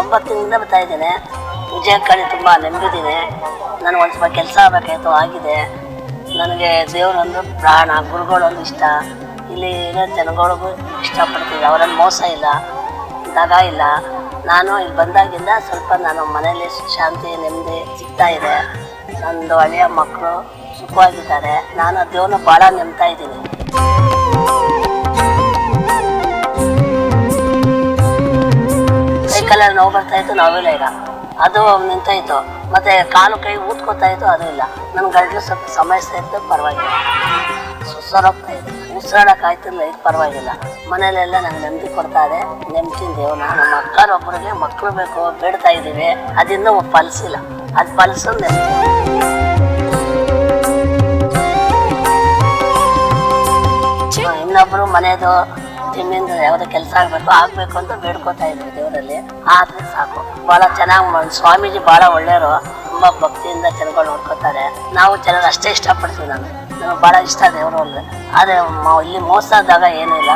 ಒಂಬತ್ತಿನಿಂದ ಬರ್ತಾ ಇದ್ದೇನೆ. ವಿಜಯ ಕಡೆ ತುಂಬ ನೆಮ್ಮದಿದ್ದೀನಿ ನನಗೆ ಒಂದು ಸ್ವಲ್ಪ ಕೆಲಸ ಆಗಬೇಕಾಯ್ತು ಆಗಿದೆ. ನನಗೆ ದೇವರೊಂದು ಪ್ರಾಣ, ಗುರುಗಳೊಂದು ಇಷ್ಟ. ಇಲ್ಲಿ ಇರೋ ಜನಗಳಿಗೂ ಇಷ್ಟಪಡ್ತೀನಿ. ಅವರಲ್ಲಿ ಮೋಸ ಇಲ್ಲ, ದಗ ಇಲ್ಲ. ನಾನು ಇಲ್ಲಿ ಬಂದಾಗಿಂದ ಸ್ವಲ್ಪ ನಾನು ಮನೇಲಿ ಶಾಂತಿ, ನೆಮ್ಮದಿ ಸಿಗ್ತಾ ಇದೆ. ನಂದು ಹಳೆಯ ಮಕ್ಕಳು ಸುಖವಾಗಿದ್ದಾರೆ. ನಾನು ದೇವ್ರನ್ನ ಭಾಳ ನೆಮ್ತಾ ಇದ್ದೀನಿ. ಕೈ ಕಾಲಲ್ಲಿ ನೋವು ಬರ್ತಾ ಇತ್ತು ನೋವಿಲ್ಲ ಈಗ. ಅದು ನಿಂತಾಯ್ತು. ಮತ್ತೆ ಕಾಲು ಕೈ ಊದ್ಕೋತಾ ಇತ್ತು ಅದು ಇಲ್ಲ. ನನ್ನ ಗಂಟಲು ಸ್ವಲ್ಪ ಸಮಸ್ಯೆ ಇತ್ತು ಪರವಾಗಿಲ್ಲ. ಸುಸ್ವರೋಗ್ತಾ ಇದೆ ಉಸಿರಾಡಕ್ ಆಯ್ತಿಲ್ಲ ಇದು ಪರವಾಗಿಲ್ಲ. ಮನೇಲೆಲ್ಲ ನಂಗೆ ನೆಮ್ಮದಿ ಕೊಡ್ತಾ ಇದೆ. ನೆಮ್ಮದಿ ದೇವನ ನಮ್ಮ ಅಕ್ಕನೊಬ್ಬರಿಗೆ ಮಕ್ಕಳು ಬೇಕು ಬೇಡ್ತಾ ಇದ್ದೀವಿ. ಅದಿಂದ ಫಲಿಸಿಲ್ಲ ಅದು ಫಲಿಸೋದು ನೆಮ್ಮದಿ. ಇನ್ನೊಬ್ಬರು ಮನೆದು ತಿಮ್ಮಿಂದ ಯಾವ್ದೋ ಕೆಲಸ ಆಗ್ಬೇಕು ಆಗ್ಬೇಕು ಅಂತ ಬೇಡ್ಕೋತಾ ಇದ್ವಿ ದೇವರಲ್ಲಿ. ಆದ್ರೆ ಸಾಕು. ಬಹಳ ಚೆನ್ನಾಗಿ ಸ್ವಾಮೀಜಿ ಬಹಳ ಒಳ್ಳೆಯವರು. ತುಂಬಾ ಭಕ್ತಿಯಿಂದ ಜನಗಳು ನೋಡ್ಕೋತಾರೆ. ನಾವು ಜನರು ಅಷ್ಟೇ ಇಷ್ಟಪಡ್ತೀವಿ ನಾನು ನಮಗೆ ಬಹಳ ಇಷ್ಟ ದೇವರು ಅಂದ್ರೆ. ಆದ್ರೆ ಇಲ್ಲಿ ಮೋಸ ಆದಾಗ ಏನಿಲ್ಲ